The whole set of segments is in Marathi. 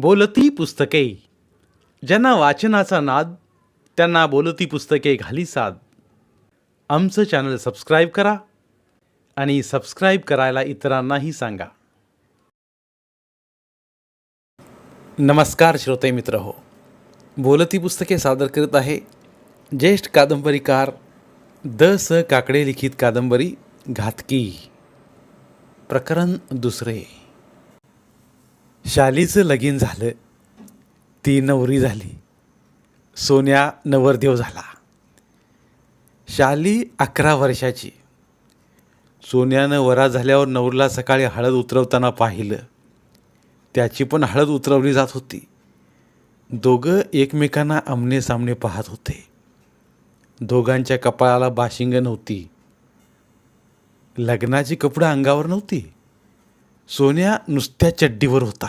बोलती पुस्तके. ज्यांना वाचनाचा नाद त्यांना बोलती पुस्तके घाली साद. आमचं चॅनल सबस्क्राईब करा आणि सबस्क्राईब करायला इतरांनाही सांगा. नमस्कार श्रोते मित्र हो. बोलती पुस्तके सादर करत आहे ज्येष्ठ कादंबरीकार द स काकडे लिखित कादंबरी घातकी. प्रकरण दुसरे. शालीचं लगीन झालं. ती नवरी झाली. सोन्या नवरदेव झाला. शाली अकरा वर्षाची. सोन्यानं वरा झाल्यावर नवरला सकाळी हळद उतरवताना पाहिलं. त्याची पण हळद उतरवली जात होती. दोघं एकमेकांना आमने सामने पाहत होते. दोघांच्या कपाळाला बाशिंग नव्हती. लग्नाची कपडं अंगावर नव्हती. सोन्या नुसत्या चड्डीवर होता.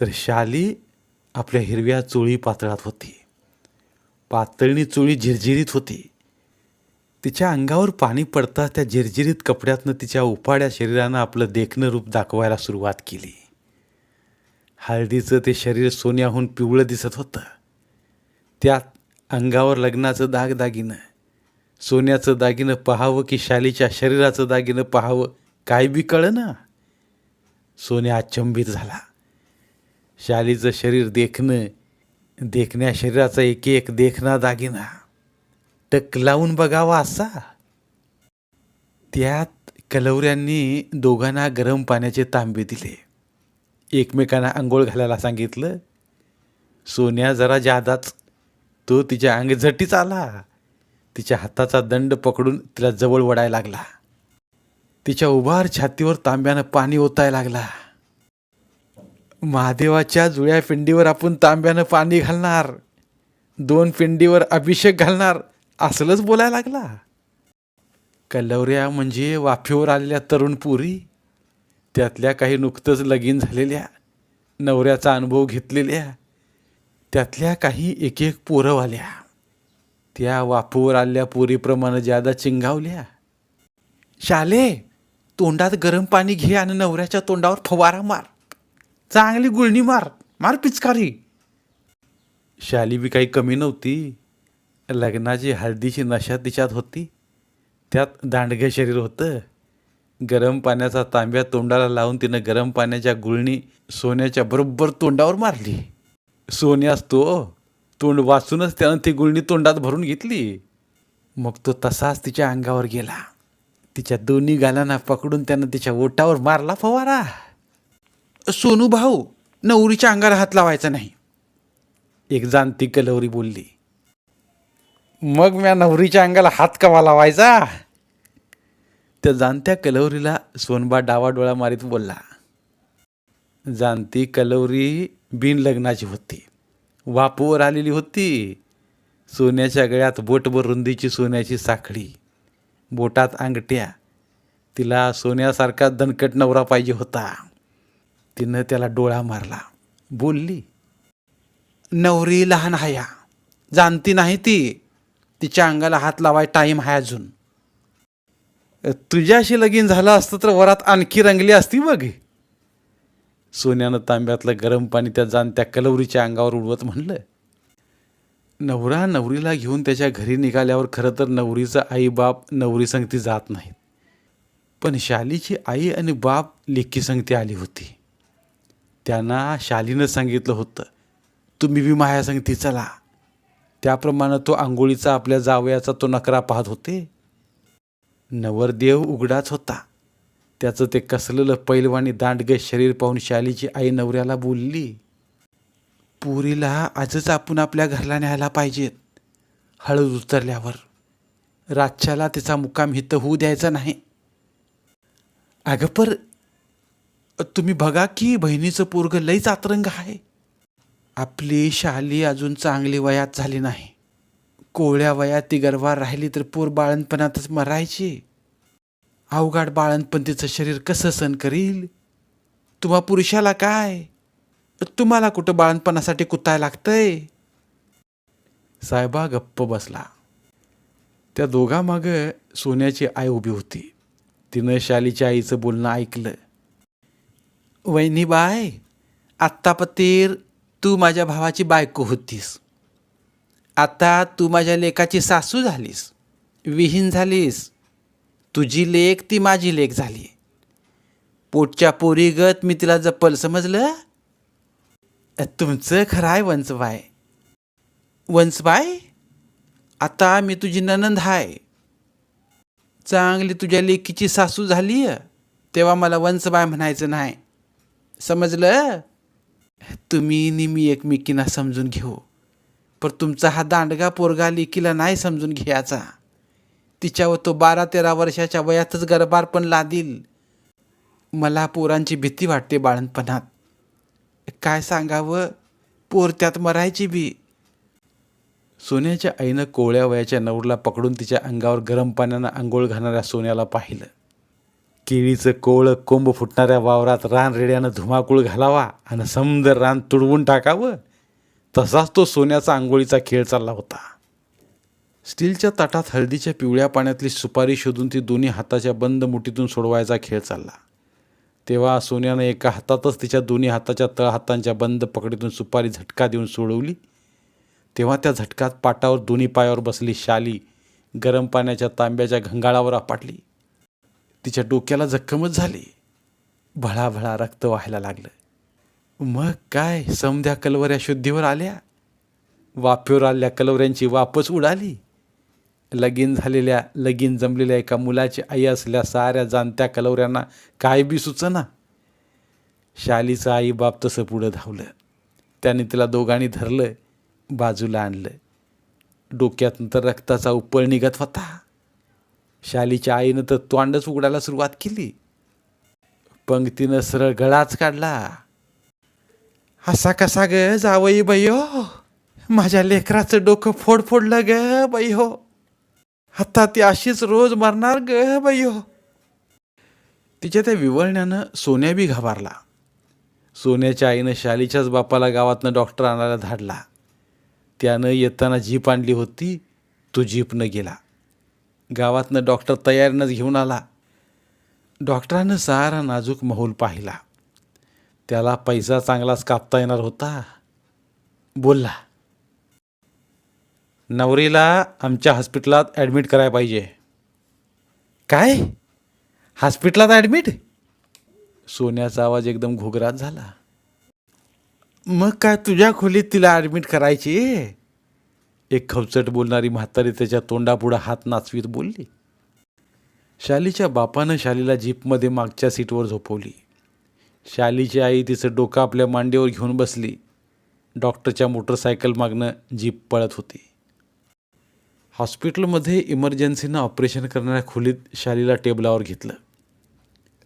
तर शाली आपल्या हिरव्या चोळी पातळात होती. पातळणी चोळी झिरझिरीत होती. तिच्या अंगावर पाणी पडता त्या झिरझिरीत कपड्यातनं तिच्या उपाड्या शरीरानं आपलं देखणं रूप दाखवायला सुरुवात केली. हळदीचं ते शरीर सोन्याहून पिवळं दिसत होतं. त्यात अंगावर लग्नाचं दागदागिनं सोन्याचं दागिनं पाहावं की शालीच्या शरीराचं दागिनं पाहावं काय बी कळं ना सोन्या अचंबित झाला. शालीचं शरीर देखणं देखण्या शरीराचा एक एक देखणा दागिना. टक लावून बघावा असा. त्यात कलवऱ्यांनी दोघांना गरम पाण्याचे तांबे दिले. एकमेकांना आंघोळ घालायला सांगितलं. सोन्या जरा जादाच. तो तिच्या अंगझटीच आला. तिच्या हाताचा दंड पकडून तिला जवळ वडायला लागला. तिच्या उभार छातीवर तांब्यानं पाणी ओतायला लागला. महादेवाच्या जुळ्या पिंडीवर आपण तांब्यानं पाणी घालणार. दोन पिंडीवर अभिषेक घालणार. असलंच बोलायला लागला. कलवऱ्या म्हणजे वाफेवर आलेल्या तरुण पुरी त्यातल्या काही नुकतंच लगीन झालेल्या नवऱ्याचा अनुभव घेतलेल्या त्यातल्या काही एक एक पोरंवाल्या त्या वाफेवर आलेल्या पुरीप्रमाणे ज्यादा चिंगावल्या. शाले! तोंडात गरम पाणी घे आणि नवऱ्याच्या तोंडावर फवारा मार. चांगली गुळणी मार. मार पिचकारी. शाली बी काही कमी नव्हती. लग्नाची हळदीची नशा तिच्यात होती. त्यात दांडगं शरीर होतं. गरम पाण्याचा तांब्या तोंडाला लावून तिनं गरम पाण्याच्या गुळणी सोन्याच्या बरोबर तोंडावर मारली. सोन्यास तो तोंड वाचूनच त्यानं ती गुळणी तोंडात भरून घेतली. मग तो तसाच तिच्या अंगावर गेला. तिच्या दोन्ही गालांना पकडून त्यानं तिच्या ओटावर मारला फवारा. सोनू भाऊ नवरीच्या अंगाला हात लावायचा नाही. एक जाणती कलवरी बोलली मग म्या नवरीच्या अंगाला हात कवा लावायचा? त्या जाणत्या कलवरीला सोनबा डावा डोळा मारीत बोलला जाणती कलवरी बिन लग्नाची होती. वापूवर आलेली होती. सोन्याच्या गळ्यात बोटभर रुंदीची सोन्याची साखळी. बोटात अंगठ्या. तिला सोन्यासारखा दणकट नवरा पाहिजे होता. तिनं त्याला डोळा मारला. बोलली नवरी लहान हाया जाणती नाही ती. तिच्या अंगाला हात लावाय टाईम आहे अजून. तुझ्याशी लगीन झालं असतं तर वरात आणखी रंगली असती बघ सोन्यानं तांब्यातलं गरम पाणी त्या जाणत्या कलवरीच्या अंगावर उडवत म्हणलं. नवरा नवरीला घेऊन त्याच्या घरी निघाल्यावर खरं तर नवरीचा आई बाप नवरी संगती जात नाहीत. पण शालीची आई आणि बाप लेखी संगती आली होती. त्यांना शालीनं सांगितलं होतं तुम्ही बी माया संगती चला. त्याप्रमाणे तो आंघोळीचा आपल्या जावयाचा तो नकरा पाहत होते. नवरदेव उघडाच होता. त्याचं ते कसलेलं पैलवानी दांडगं शरीर पाहून शालीची आई नवऱ्याला बोलली पुरीला आजच आपण आपल्या घरला न्यायला पाहिजेत. हळद उतरल्यावर. रातच्याला तिचा मुकाम हित होऊ द्यायचा नाही. अगं पर तुम्ही बघा की बहिणीचं पोरग लईच आतरंग आहे. आपली शाली अजून चांगली वयात झाली नाही. कोवळ्या वयात ती गर्भार राहिली तर पोर बाळणपणातच मरायची. अवघाड बाळणपण तिचं शरीर कसं सहन करील? तुम्हा पुरुषाला काय? तुम्हाला कुठं बाळणपणासाठी कुताय लागतंय? साहेबा गप्प बसला. त्या दोघांमागं सोन्याची आई उभी होती. तिनं शालीच्या आईचं बोलणं ऐकलं. वहिनी बाय आत्तापतीर तू माझ्या भावाची बायको होतीस. आता तू माझ्या लेकाची सासू झालीस. विहीन झालीस. तुझी लेक ती माझी लेक झाली. पोटच्या पोरीगत मी तिला जपल समजलं? तुमचं खरं आहे वंसबाय वंसबाय आता मी तुझी ननंद आहे चांगली तुझ्या लेकीची सासू झाली तेव्हा मला वंसबाय म्हणायचं नाही. समजलं? तुम्ही नेहमी एकमेकींना समजून घेऊ. पण तुमचा हा दांडगा पोरगा लेकीला नाही समजून घ्यायचा. तिच्यावर तो बारा तेरा वर्षाच्या वयातच गरबार पण लादील. मला पोरांची भीती वाटते बाळणपणात काय सांगावं? पोर त्यात मरायची बी. सोन्याच्या आईनं कोवळ्या वयाच्या नवरला पकडून तिच्या अंगावर गरम पाण्यानं आंघोळ घालणाऱ्या सोन्याला पाहिलं. केळीचं कोवळं कोंब फुटणाऱ्या वावरात रान रेड्यानं धुमाकूळ घालावा आणि समद रान तुडवून टाकावं. तसाच तो सोन्याचा आंघोळीचा खेळ चालला होता. स्टीलच्या ताटात हळदीच्या पिवळ्या पाण्यातली सुपारी शोधून ती दोन्ही हाताच्या बंद मुठीतून सोडवायचा खेळ चालला. तेव्हा सोन्यानं एका हातातच तिच्या दोन्ही हाताच्या तळ हातांच्या बंद पकडीतून सुपारी झटका देऊन सोडवली. तेव्हा त्या झटकात पाटावर दोन्ही पायावर बसली शाली गरम पाण्याच्या तांब्याच्या घंगाळावर आपटली. तिच्या डोक्याला जखमच झाली. भळाभळा रक्त व्हायला लागलं. मग काय समध्या कलवऱ्या शुद्धीवर आल्या? वाफेवर आल्या कलवऱ्यांची वापस उडाली. लगीन झालेल्या लगीन जमलेल्या एका मुलाची आई असल्या साऱ्या जाणत्या कलवऱ्यांना काय बी सुचना? शालीचं आई बाप तसं पुढं धावलं. त्याने तिला दोघांनी धरलं बाजूला आणलं. डोक्यात तर रक्ताचा उप्पळ निघत होता. शालीच्या आईनं तर तोंडच उघडायला सुरुवात केली. पंक्तीनं सरळ गळाच काढला. असा कसा ग जावई बयो? हो माझ्या लेकराचं डोकं फोड फोडलं ग बाई हो. आता ती अशीच रोज मरणार ग बाई हो. तिच्या त्या विवळण्यानं सोन्या बी घाबरला. सोन्याच्या आईनं शालीच्याच बापाला गावातनं डॉक्टर आणायला धाडला. त्यानं येताना जीप आणली होती तो जीपनं गेला. गावातनं डॉक्टर तयारीनंच घेऊन आला. डॉक्टरानं सारा नाजूक माहोल पाहिला. त्याला पैसा चांगलाच कापता येणार होता. बोलला नवरीला आमच्या हॉस्पिटलात ॲडमिट करायला पाहिजे. काय? हॉस्पिटलात ॲडमिट? सोन्याचा आवाज एकदम घोगरात झाला. मग काय तुझ्या खोलीत तिला ॲडमिट करायची? एक खवचट बोलणारी म्हातारी त्याच्या तोंडापुढं हात नाचवीत बोलली. शालीच्या बापानं शालीला जीपमध्ये मागच्या सीटवर झोपवली. शालीची आई तिचं डोकं आपल्या मांडीवर घेऊन बसली. डॉक्टरच्या मोटरसायकल मागनं जीप पळत होती. हॉस्पिटलमध्ये इमर्जन्सीनं ऑपरेशन करणाऱ्या खोलीत शालीला टेबलावर घेतलं.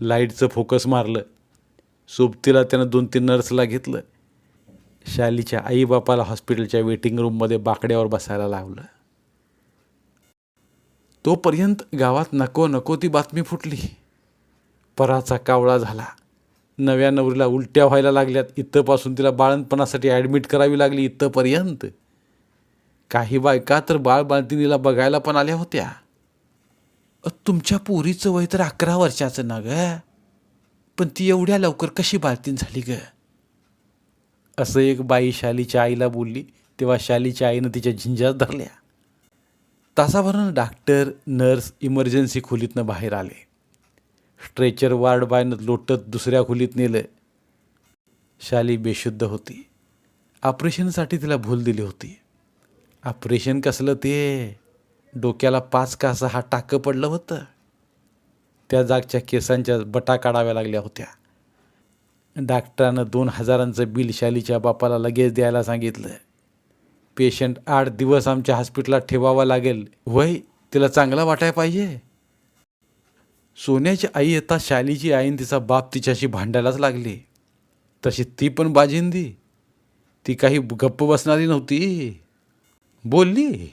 लाईटचं फोकस मारलं. सोबतीला त्यानं दोन तीन नर्सला घेतलं. शालीच्या आईबापाला हॉस्पिटलच्या वेटिंग रूममध्ये बाकड्यावर बसायला लावलं. तोपर्यंत गावात नको नको ती बातमी फुटली. पराचा कावळा झाला. नव्या नवरीला उलट्या व्हायला लागल्यात. इथंपासून तिला बाळणपणासाठी ॲडमिट करावी लागली. इथंपर्यंत काही बायका तर बाळबांधिनीला बघायला पण आल्या होत्या. तुमच्या पोरीचं वय तर अकरा वर्षाचं ना ग? पण ती एवढ्या लवकर कशी बाळतीन झाली ग? असं एक बाई शालीच्या आईला बोलली तेव्हा शालीच्या आईनं तिच्या झिंजात धरल्या. तासाभरानं डॉक्टर नर्स इमर्जन्सी खोलीतनं बाहेर आले. स्ट्रेचर वार्ड बायनं लोटत दुसऱ्या खोलीत नेलं. शाली बेशुद्ध होती. ऑपरेशनसाठी तिला भूल दिली होती. ऑपरेशन कसलं ते? डोक्याला पाच का सहा टाकं पडलं होतं. त्या जागच्या केसांच्या बटा काढाव्या लागल्या होत्या. डॉक्टरानं दोन हजारांचं बिल शालीच्या बापाला लगेच द्यायला सांगितलं. पेशंट आठ दिवस आमच्या हॉस्पिटलात ठेवावा लागेल. वय तिला चांगला वाटायला पाहिजे. सोन्याची आई येता शालीची आईन तिचा बाप तिच्याशी भांडायलाच लागली. तशी ती पण बाजिंदी. ती काही गप्प बसणारी नव्हती. बोलली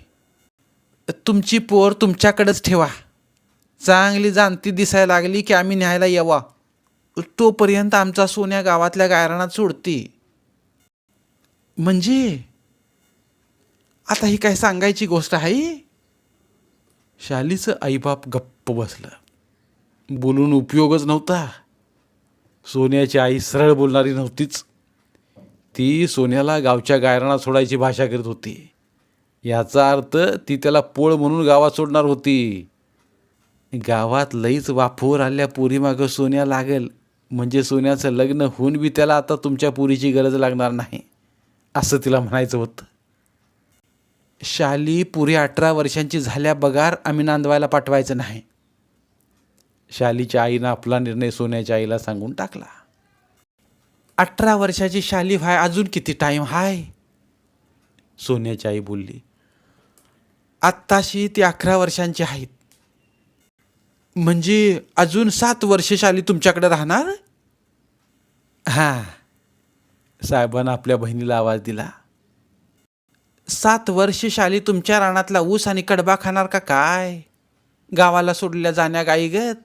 तुमची पोर तुमच्याकडेच ठेवा. चांगली जाणती दिसायला लागली की आम्ही न्यायला यावा. तोपर्यंत आमचा सोन्या गावातल्या गायरानात सोडती. म्हणजे? आता ही काय सांगायची गोष्ट आहे? शालीचं आईबाप गप्प बसलं. बोलून उपयोगच नव्हता. सोन्याची आई सरळ बोलणारी नव्हतीच. ती सोन्याला गावच्या गायरणात सोडायची भाषा करत होती. याचा अर्थ ती त्याला पोळ म्हणून गावात सोडणार होती. गावात लईच वाफोर आल्या पोरीमागं सोन्या लागेल. म्हणजे सोन्याचं लग्न होऊन बी त्याला आता तुमच्या पुरीची गरज लागणार नाही असं तिला म्हणायचं होतं. शाली पुरी अठरा वर्षांची झाल्या बगार आम्ही नांदवायला पाठवायचं नाही. शालीच्या आईनं आपला निर्णय सोन्याच्या आईला सांगून टाकला. अठरा वर्षाची शाली व्हाय अजून किती टाईम हाय? सोन्याची आई बोलली आत्ताशी ती अकरा वर्षांची आहेत. म्हणजे अजून सात वर्ष शाली तुमच्याकडे राहणार? हां. साहेबानं आपल्या बहिणीला आवाज दिला. सात वर्ष शाली तुमच्या रानातला ऊस आणि कडबा खाणार का काय? गावाला सोडल्या जाण्या गाईगत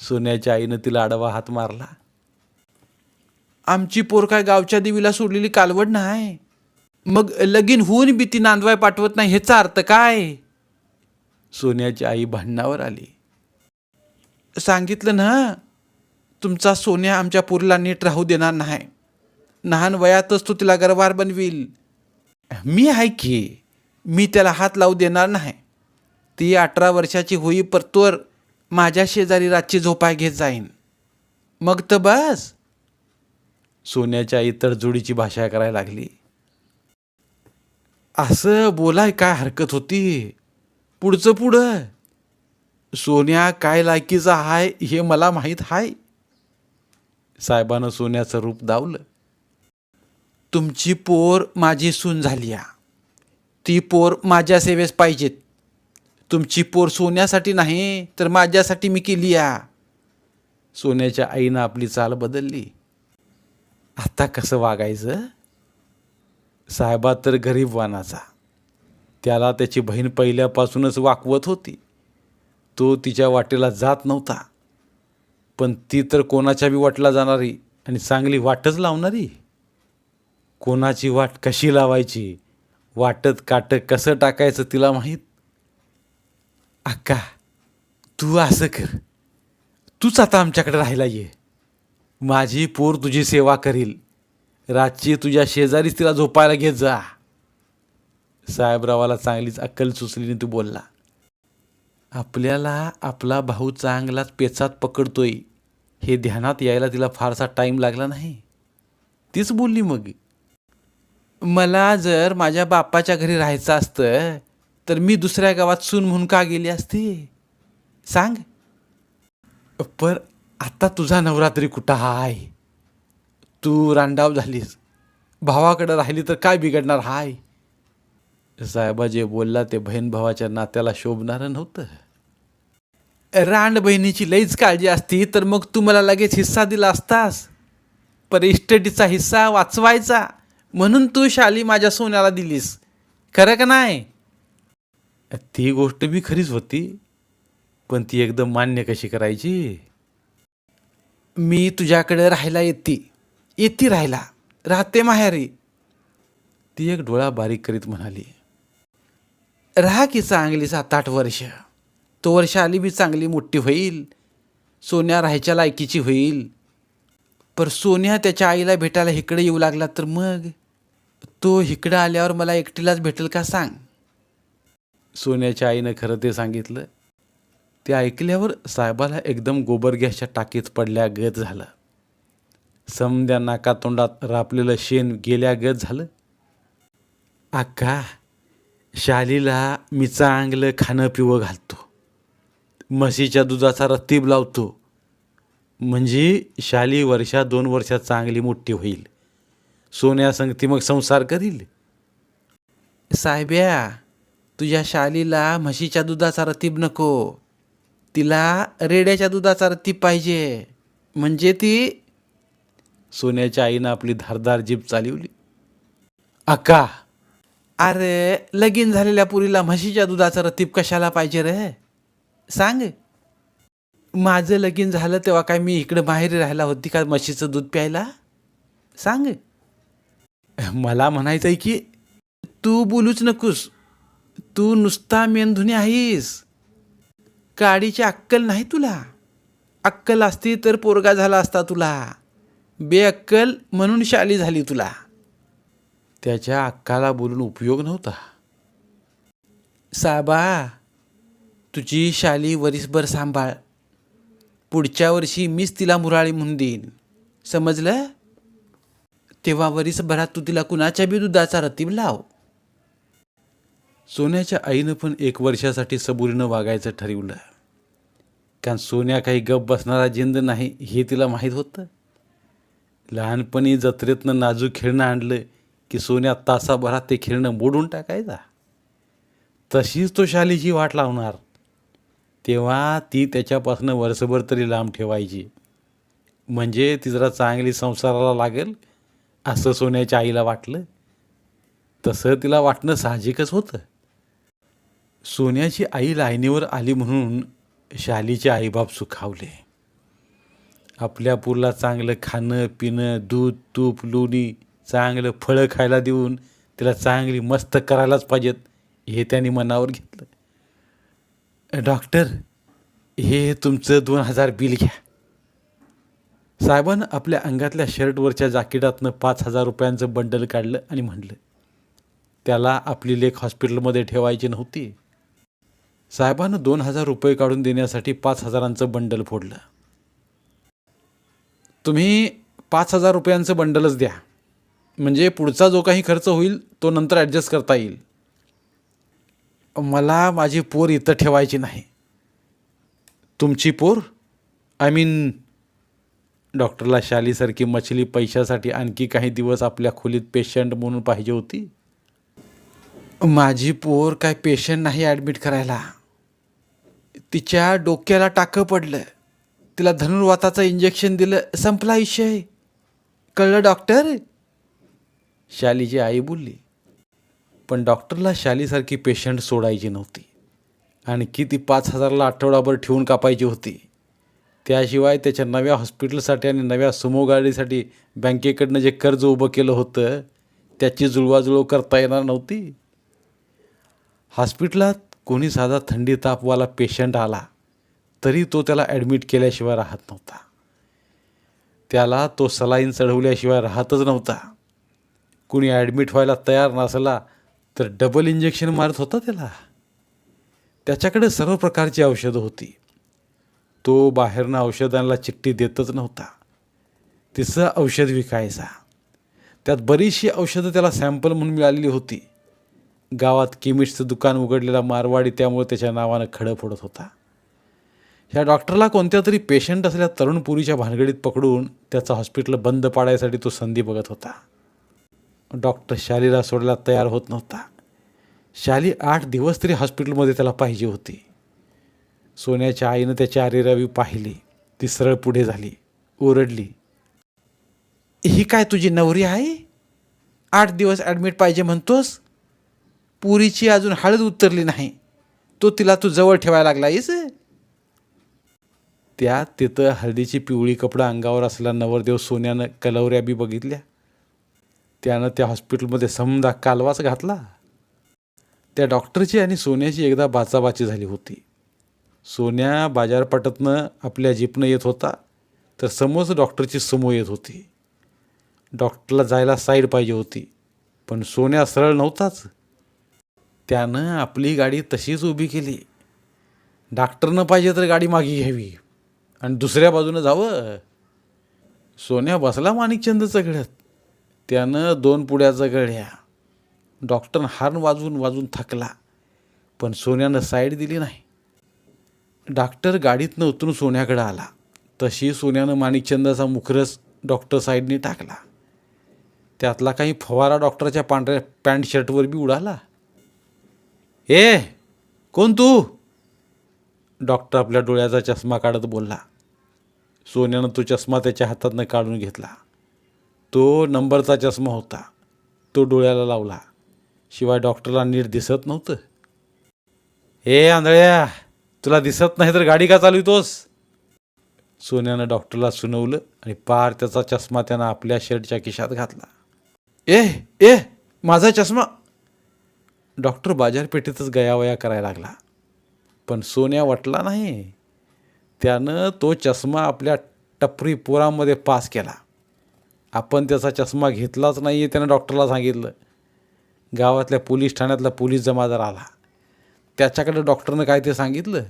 सोन्याच्या आईनं तिला आडवा हात मारला. आमची पोर काय गावच्या देवीला सोडलेली कालवड नाही? मग लगीन होऊन बी ती नांदवाय पाठवत नाही ह्याचा अर्थ काय? सोन्याची आई भांडणावर आली. सांगितलं ना तुमचा सोन्या आमच्या पोरीला नीट राहू देणार नाही. लहान वयातच तो तिला गरवार बनवील. मी आहे की? मी त्याला हात लावू देणार नाही. ती अठरा वर्षाची होई परतोर माझ्या शेजारी रातची झोपाय घेत जाईन. मग तर बस. सोन्याच्या इतर जोडीची भाषा करायला लागली. असं बोलाय काय हरकत होती? पुढचं पुढं? सोन्या काय लायकीचा हाय हे मला माहीत हाय? साहेबानं सोन्याचं रूप दावलं. तुमची पोर माझी सून झाली या ती पोर माझ्या सेवेस पाहिजेत. तुमची पोर सोन्यासाठी नाही तर माझ्यासाठी मी केली या सोन्याच्या आईनं आपली चाल बदलली. आता कसं वागायचं? साहेबा तर गरीब वानाचा. त्याला त्याची बहीण पहिल्यापासूनच वाकवत होती. तो तिच्या वाटेला जात नव्हता. पण ती तर कोणाच्या बी वाटला जाणारी आणि चांगली वाटच लावणारी. कोणाची वाट कशी लावायची? वाटत काटं कसं टाकायचं तिला माहीत? अक्का तू असं कर. तूच आता आमच्याकडे राहायला ये. माझी पोर तुझी सेवा करील. रातची तुझ्या शेजारीच तिला झोपायला घेत जा. साहेबरावाला चांगलीच अक्कल सुचलीने तू बोलला. आपल्याला आपला भाऊ चांगलाच पेचात पकडतोय. हे ध्यानात यायला तिला फारसा टाईम लागला नाही. तीच बोलली मग. मला जर माझ्या बापाच्या घरी राहायचं असतं तर मी दुसऱ्या गावात सून म्हणून का गेली असते? सांग. पर आता तुझा नवरात्री कुठं आहे तू रांडाव झालीस. भावाकडं राहिली तर काय बिघडणार? हाय. साहेबा जे बोलला ते बहीण भावाच्या नात्याला शोभणारं नव्हतं. रांड बहिणीची लईच काळजी असती तर मग तू मला लगेच हिस्सा दिला असतास. पर इस्टेटीचा हिस्सा वाचवायचा. म्हणून तू शाली माझ्या सोन्याला दिलीस. खरं का नाही? ती गोष्ट बी खरीच होती पण ती एकदम मान्य कशी करायची? मी तुझ्याकडे राहायला येते. येते राहायला राहते माहेरी. ती एक डोळा बारीक करीत म्हणाली. राहा की चांगली सात आठ वर्ष. तो वर्ष आली बी चांगली मोठी होईल. सोन्या राहायच्या लायकीची होईल. पर सोन्या त्याच्या आईला भेटायला इकडे येऊ लागला तर मग? तो इकडं आल्यावर मला एकटीलाच भेटेल का सांग? सोन्याच्या आईनं खरं ते सांगितलं. ते ऐकल्यावर साहेबाला एकदम गोबर गॅसच्या टाकीत पडल्या गत झालं. समद्या नाकातोंडात रापलेलं शेण गेल्या गत झालं? अक्का शालीला मी चांगलं खाणं पिवं घालतो. म्हशीच्या दुधाचा रत्तीब लावतो. म्हणजे शाली वर्षा दोन वर्षात चांगली मोठी होईल. सोन्या संगती मग संसार करील. साहेब्या तुझ्या शालीला म्हशीच्या दुधाचा रतीब नको. तिला रेड्याच्या दुधाचा रतीब पाहिजे. म्हणजे ती सोन्याच्या आईनं आपली धारदार जीभ चालवली. अक्का अरे लगीन झालेल्या पुरीला म्हशीच्या दुधाचा रतीब कशाला पाहिजे रे? सांग. माझं लगीन झालं तेव्हा काय मी इकडं बाहेर राहायला होती का म्हशीचं दूध प्यायला? सांग. मला म्हणायचं आहे की तू बोलूच नकोस. तू नुसता मेंधुनी आहेस. काडीची अक्कल नाही तुला. अक्कल असती तर पोरगा झाला असता तुला. बेअक्कल म्हणून शाली झाली तुला. त्याच्या अक्काला बोलून उपयोग नव्हता. साबा तुझी शाली वरीसभर सांभाळ. पुढच्या वर्षी मीच तिला मुराळी म्हणून देईन. समजलं? तेव्हा वरीसभरात तू तिला कुणाच्या बी दुधाचा रतीब लाव. सोन्याच्या आईनं पण एक वर्षासाठी सबुरीनं वागायचं ठरवलं. कारण सोन्या काही गप बसणारा जिंद नाही हे तिला माहीत होतं. लहानपणी जत्रेतनं नाजूक खेळणं आणलं की सोन्या तासाभरात ते खेळणं मोडून टाकायचा. तशीच तो शालीची वाट लावणार. तेव्हा ती त्याच्यापासून वर्षभर तरी लांब ठेवायची. म्हणजे ती जरा चांगली संसाराला लागेल असं सोन्याच्या आईला वाटलं. तसं तिला वाटणं साहजिकच होतं. सोन्याची आई लाईनीवर आली म्हणून शालीचे आईबाप सुखावले. आपल्या पुरला चांगलं खाणं पिणं दूध तूप लोणी चांगलं फळं खायला देऊन तिला चांगली मस्त करायलाच पाहिजेत हे त्यांनी मनावर घेतलं. डॉक्टर हे तुमचं दोन हजार बिल घ्या. साहेबानं आपल्या अंगातल्या शर्टवरच्या जाकिटातनं पाच हजार रुपयांचं बंडल काढलं आणि म्हणलं त्याला आपली लेख हॉस्पिटलमध्ये ठेवायची नव्हती. साहेबानं दोन हजार रुपये काढून देण्यासाठी पाच हजारांचं बंडल फोडलं. तुम्ही पाच हजार रुपयांचं बंडलच द्या. म्हणजे पुढचा जो काही खर्च होईल तो नंतर ॲडजस्ट करता येईल. मला माझी पोर इथं ठेवायची नाही. तुमची पोर? आय मीन डॉक्टरला शालीसारखी मछली पैशासाठी आणखी काही दिवस आपल्या खोलीत पेशंट म्हणून पाहिजे होती? माझी पोर काय पेशंट नाही ॲडमिट करायला. तिच्या डोक्याला टाकं पडलं. तिला धनुर्वाताचं इंजेक्शन दिलं संपला विषय. कळलं डॉक्टर शालीची आई बोलली पण डॉक्टरला शालीसारखी पेशंट सोडायची नव्हती. आणखी ती पाच हजारला आठवडाभर ठेवून कापायची होती. त्याशिवाय त्याच्या नव्या हॉस्पिटलसाठी आणि नव्या सुमो गाडीसाठी बँकेकडनं जे कर्ज उभं केलं होतं त्याची जुळवाजुळव करता येणार नव्हती. हॉस्पिटलात कोणी साधा थंडी तापवाला पेशंट आला. तरी तो त्याला ॲडमिट केल्याशिवाय राहत नव्हता. त्याला तो सलाईन चढवल्याशिवाय राहतच नव्हता. कुणी ॲडमिट व्हायला तयार नसला तर डबल इंजेक्शन मारत होता त्याला. त्याच्याकडे सर्व प्रकारची औषधं होती. तो बाहेरनं औषधांना चिठ्ठी देतच नव्हता. तिचं औषध विकायचा. त्यात बरीचशी औषधं त्याला सॅम्पल म्हणून मिळालेली होती. गावात केमिस्टचं दुकान उघडलेला मारवाडी त्यामुळे त्याच्या नावानं खडं फोडत होता. ह्या डॉक्टरला कोणत्या तरी पेशंट असलेल्या तरुण पुरीच्या भानगडीत पकडून त्याचं हॉस्पिटल बंद पाडायसाठी तो संधी बघत होता. डॉक्टर शालीला सोडायला तयार होत नव्हता. शाली आठ दिवस तरी हॉस्पिटलमध्ये त्याला पाहिजे होती. सोन्याच्या आईनं त्याची आरेरावी पाहिली. ती सरळ पुढे झाली. ओरडली. ही काय तुझी नवरी आहे? आठ दिवस ॲडमिट पाहिजे म्हणतोस? पुरीची अजून हळद उतरली नाही. तो तिला तू जवळ ठेवायला लागलायस? त्यात तिथं हळदीची पिवळी कपडं अंगावर असला नवरदेव सोन्यानं कलवऱ्या बी बघितल्या. त्यानं त्या हॉस्पिटलमध्ये समदा कालवाच घातला. त्या डॉक्टरची आणि सोन्याची एकदा बाचाबाची झाली होती. सोन्या बाजारपाटातनं आपल्या जीपनं येत होता तर समोरच डॉक्टरची समोर येत होती. डॉक्टरला जायला साईड पाहिजे होती पण सोन्या सरळ नव्हताच. त्यानं आपली गाडी तशीच उभी केली. डॉक्टरनं पाहिजे तर गाडी मागे घ्यावी. आणि दुसऱ्या बाजूनं जावं. सोन्या बसला माणिकचंदचं घडत त्यानं दोन पुड्याचं गळ्या. डॉक्टर हार्न वाजून वाजून थकला. पण सोन्यानं साईड दिली नाही. डॉक्टर गाडीतनं उतरून सोन्याकडं आला. तशी सोन्यानं माणिकचंदाचा मुखरस डॉक्टर साईडने टाकला. त्यातला काही फवारा डॉक्टरच्या पांढऱ्या पॅन्ट शर्टवर बी उडाला. ए कोण तू? डॉक्टर आपल्या डोळ्याचा चष्मा काढत बोलला. सोन्यानं तो चष्मा त्याच्या हातातनं काढून घेतला. तो नंबरचा चष्मा होता. तो डोळ्याला लावला. शिवाय डॉक्टरला नीट दिसत नव्हतं. ए आंधळ्या तुला दिसत नाही तर गाडी का चालवितोस? सोन्यानं डॉक्टरला सुनवलं आणि पार त्याचा चष्मा त्यानं आपल्या शर्टच्या खिशात घातला. ए ए माझा चष्मा. डॉक्टर बाजारपेठेतच गयावया करायला लागला. पण सोन्या वाटला नाही. त्यानं तो चष्मा आपल्या टपरी पुरामध्ये पास केला. आपण त्याचा चष्मा घेतलाच नाही आहे त्यानं डॉक्टरला सांगितलं. गावातल्या पोलीस ठाण्यातला पोलीस जमादार आला. त्याच्याकडे डॉक्टरनं काय ते सांगितलं?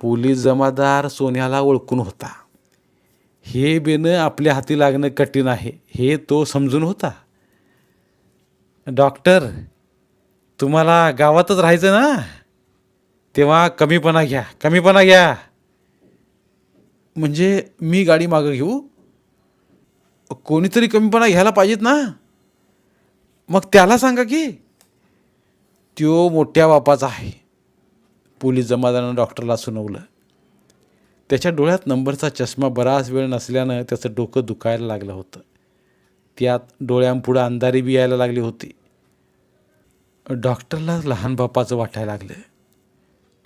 पोलीस जमादार सोन्याला ओळखून होता. हे बेनं आपल्या हाती लागणं कठीण आहे हे तो समजून होता. डॉक्टर तुम्हाला गावातच राहायचं ना? तेव्हा कमीपणा घ्या कमीपणा घ्या. म्हणजे मी गाडी मागं घेऊ कोणीतरी कमीपणा घ्यायला पाहिजेत ना? मग त्याला सांगा की त्यो मोठ्या बापाचा आहे. पोलीस जमादारानं डॉक्टरला सुनवलं. त्याच्या डोळ्यात नंबरचा चष्मा बराच वेळ नसल्यानं त्याचं डोकं दुखायला लागलं होतं. त्यात डोळ्यांपुढं अंधारी बी यायला लागली होती. डॉक्टरला लहान बापाचं वाटायला लागलं.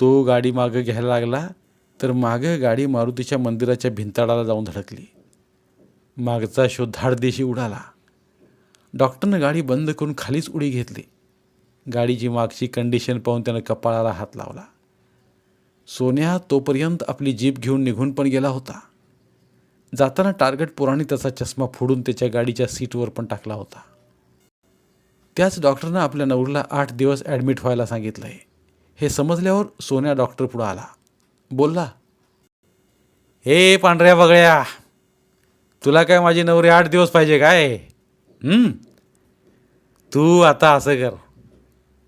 तो गाडी मागं घ्यायला लागला तर मागं गाडी मारुतीच्या मंदिराच्या भिंताडाला जाऊन धडकली. मागचा शो धाडदेशी उडाला. डॉक्टरनं गाडी बंद करून खालीच उडी घेतली. गाडीची मागची कंडिशन पाहून त्यानं कपाळाला हात लावला. सोन्या तोपर्यंत आपली जीप घेऊन निघून पण गेला होता. जाताना टार्गेट पोराने त्याचा चष्मा फोडून त्याच्या गाडीच्या सीटवर पण टाकला होता. त्याच डॉक्टरनं आपल्या नवरीला आठ दिवस ॲडमिट व्हायला सांगितलं आहे हे समजल्यावर सोन्या डॉक्टर पुढं आला. बोलला हे पांढऱ्या बगळ्या तुला काय माझी नवरी आठ दिवस पाहिजे काय? तू आता असं कर.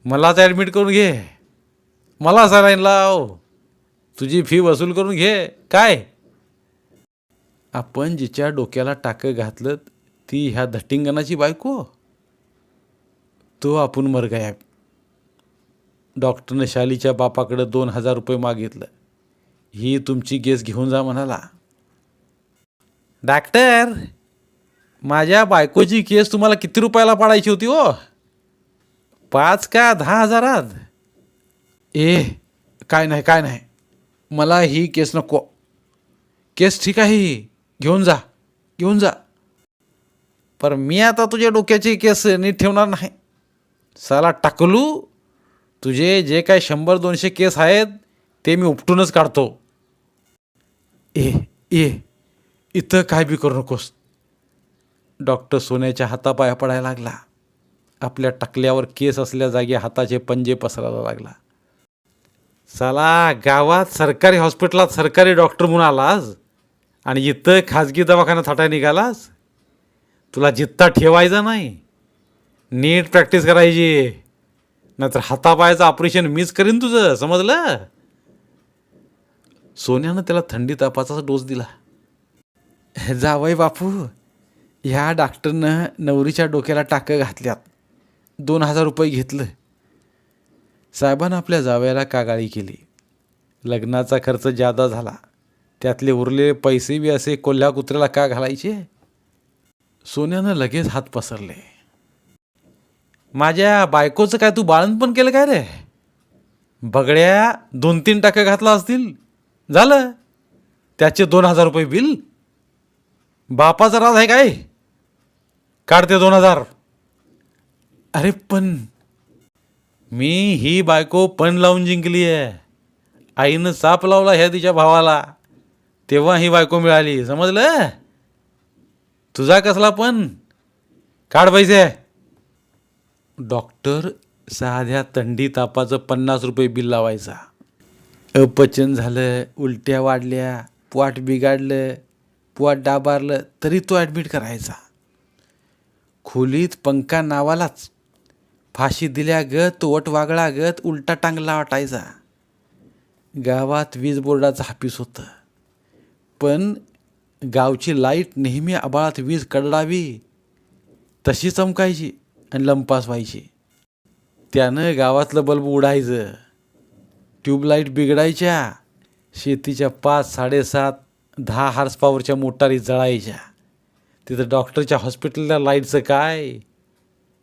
मलाच ॲडमिट करून घे. मला सलाईन लाव. तुझी फी वसूल करून घे. काय? आपण जिच्या डोक्याला टाकं घातलं ती ह्या धट्टिंगणाची बायको? तो आपण मरगायब डॉक्टरनं शालीच्या बापाकडं दोन हजार रुपये मागितलं. ही तुमची केस घेऊन जा म्हणाला. डॉक्टर माझ्या बायकोची केस तुम्हाला किती रुपयाला पाडायची होती हो? पाच का दहा हजारात? ए काय नाही काय नाही. मला ही केस नको. केस ठीक आहे ही. घेऊन जा घेऊन जा. पर मी आता तुझ्या डोक्याची केस नीट ठेवणार नाही. साला टाकलू तुझे जे काय शंभर दोनशे केस आहेत ते मी उपटूनच काढतो. ए ए इथं काय बी करू नकोस. डॉक्टर सोन्याच्या हातापाया पडायला लागला. आपल्या टाकल्यावर केस असल्या जागी हाताचे पंजे पसरायला लागला. साला गावात सरकारी हॉस्पिटलात सरकारी डॉक्टर म्हणून आलास? आणि इथं खाजगी दवाखान्यात थाटा निघालास? तुला जित्ता ठेवायचा नाही. नीट प्रॅक्टिस करायची. नाहीतर हातापायाचं ऑपरेशन मीच करीन तुझं समजलं? सोन्यानं त्याला थंडी तापाचा डोस दिला. जावय बापू ह्या डॉक्टरनं नवरीच्या डोक्याला टाकं घातल्यात. दोन हजार रुपये घेतलं. साहेबानं आपल्या जावयाला कागाळी केली. लग्नाचा खर्च जादा झाला. त्यातले उरलेले पैसे बी असे कोल्ह्या कुत्र्याला का घालायचे? सोन्यानं लगेच हात पसरले. माझ्या बायकोचं काय तू बाळणपण केलं काय रे? बगड्या दोन तीन टक्के घातला असतील. झालं. त्याचे दोन हजार रुपये बिल. बापाचा राज आहे काय? काढते दोन हजार. अरे पण मी ही बायको पण लावून जिंकली आहे. आईनं साप लावला ह्या तिच्या भावाला. तेव्हा ही बायको मिळाली. समजलं? तुझा कसला पण. काढ पैसे. डॉक्टर साध्या थंडी तापाचं पन्नास रुपये बिल लावायचा. अपचन झालं उलट्या वाढल्या पोट बिघाडलं पोट डाबारलं तरी तो ॲडमिट करायचा. खोलीत पंखा नावालाच. फाशी दिल्या दिल्यागत वट वागळागत उलटा टांगला वाटायचा. गावात वीज बोर्डाचं हापीस होतं. पण गावची लाइट नेहमी आबाळात वीज कडडावी. तशी चमकायची. आणि लंपास व्हायची. त्यानं गावातलं बल्ब उडायचं. ट्यूबलाईट बिघडायच्या. शेतीच्या पाच साडेसात दहा हार्स पॉवरच्या मोटारी जळायच्या. तिथं डॉक्टरच्या हॉस्पिटलला लाईटचं काय?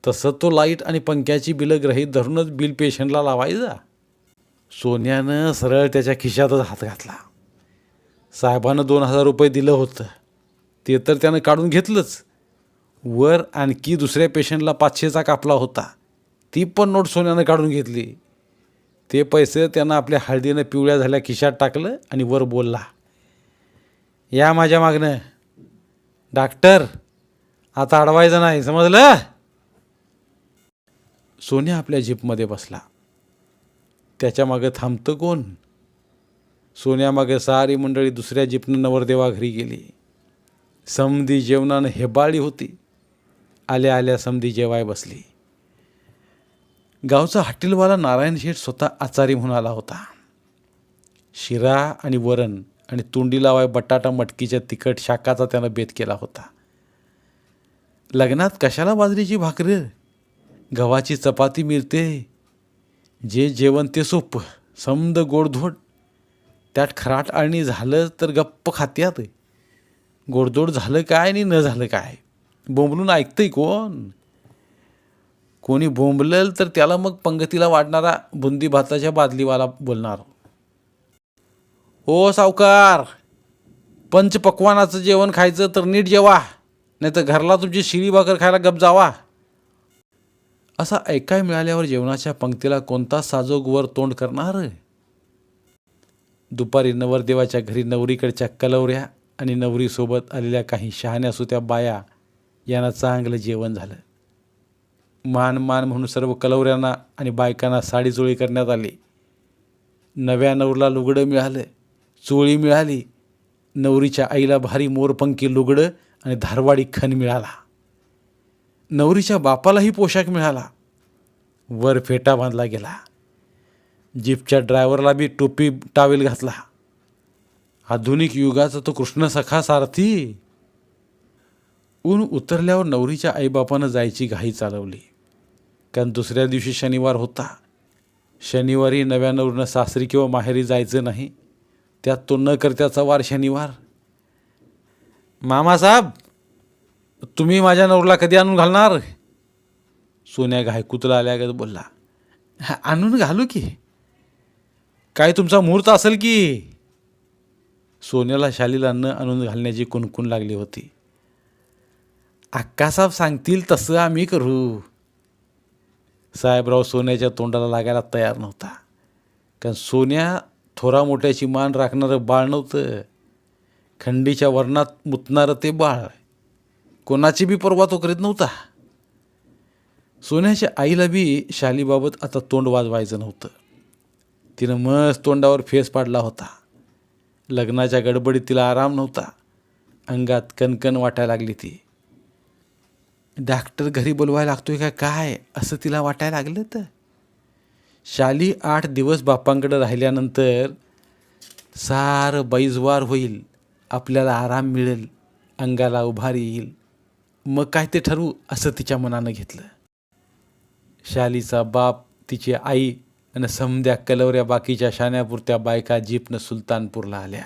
तसं तो लाइट आणि पंख्याची बिलं ग्रहीत धरूनच बिल पेशंटला लावायचा. सोन्यानं सरळ त्याच्या खिशातच हात घातला. साहेबानं दोन हजार रुपये दिलं होतं. ते तर त्यानं काढून घेतलंच. वर आणखी दुसऱ्या पेशंटला पाचशेचा कापला होता. ती पण नोट सोन्यानं काढून घेतली. ते पैसे त्यानं आपल्या हळदीनं पिवळ्या झाल्या खिशात टाकलं आणि वर बोलला. या माझ्या मागनं. डॉक्टर आता अडवायचं नाही समजलं? सोन्या आपल्या जीपमध्ये बसला. त्याच्या मागं थांबतं कोण? सोन्यामागे सारी मंडळी दुसऱ्या जीपनं नवरदेवा घरी गेली. समधी जेवणानं हेबाळी होती. आल्या आल्या समधी जेवाय बसली. गावचा हॉटेलवाला नारायण शेठ स्वतः आचारी म्हणून आला होता. शिरा आणि वरण आणि तोंडी लावाय बटाटा मटकीच्या तिखट शाकाचा त्यानं बेत केला होता. लग्नात कशाला बाजरीची भाकरी? गव्हाची चपाती मिळते. जे जेवण ते सोप समद गोडधोड. त्यात खराट आणि झालं तर गप्प खात्यात. गोडधोड झालं काय आणि न झालं काय? बोंबलून ऐकतंय कोण? कोणी बोंबलेल तर त्याला मग पंगतीला वाढणारा बुंदी भाताच्या बादलीवाला बोलणार. ओ सावकार पंचपक्वानाचं जेवण खायचं तर नीट जेवा नाही तर घरला तुमची शिळी भाकर खायला गप जावा. असा ऐकाय मिळाल्यावर जेवणाच्या पंक्तीला कोणता साजोग वर तोंड करणार? दुपारी नवरदेवाच्या घरी नवरीकडच्या कलवऱ्या आणि नवरीसोबत आलेल्या काही शहाण्या सुत्या बाया यांना चांगलं जेवण झालं. मान मान म्हणून सर्व कलवऱ्यांना आणि बायकांना साडीचोळी करण्यात आली. नव्या नवरीला लुगडं मिळालं चोळी मिळाली. नवरीच्या आईला भारी मोरपंखी लुगडं आणि धारवाडी खण मिळाला. नवरीच्या बापालाही पोशाख मिळाला. वर फेटा बांधला गेला. जीपच्या ड्रायव्हरला बी टोपी टावेल घातला. आधुनिक युगाचा तो कृष्ण सखा सारथी. ऊन उतरल्यावर नवरीच्या आईबापानं जायची घाई चालवली. कारण दुसऱ्या दिवशी शनिवार होता. शनिवारी नव्या नवरीनं सासरी किंवा माहेरी जायचं नाही. त्यात तो न करत्याचा वार शनिवार. मामासाहेब तुम्ही माझ्या नवरीला कधी आणून घालणार? सोन्या घायकुतला आल्यागत बोलला. "हा, आणून घालू की. काय तुमचा मुहूर्त असेल की? सोन्याला शालीला न आणून घालण्याची कुणकुण लागली होती. अक्कासाहेब सांगतील तसं आम्ही करू. साहेबराव सोन्याच्या तोंडाला लागायला तयार नव्हता. कारण सोन्या थोरा मोठ्याची मान राखणारं बाळ नव्हतं. खंडीच्या वर्णात मुतणारं ते बाळ. कोणाची बी पर्वा तो करीत नव्हता. सोन्याच्या आईला बी शालीबाबत आता तोंड वाजवायचं नव्हतं. तिनं मस्त तोंडावर फेस पाडला होता. लग्नाच्या गडबडीत तिला आराम नव्हता. अंगात कणकण वाटायला लागली ती. डॉक्टर घरी बोलवायला लागतोय का? काय? असं तिला वाटायला लागलं तर शाली आठ दिवस बापांकडं राहिल्यानंतर सारं बैजवार होईल आपल्याला आराम मिळेल अंगाला उभारी येईल. मग काय ते ठरवू असं तिच्या मनानं घेतलं. शालीचा बाप तिची आई आणि समध्या कलवऱ्या बाकीच्या शाण्यापुरत्या बायका जीपनं सुलतानपूरला आल्या.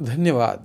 धन्यवाद.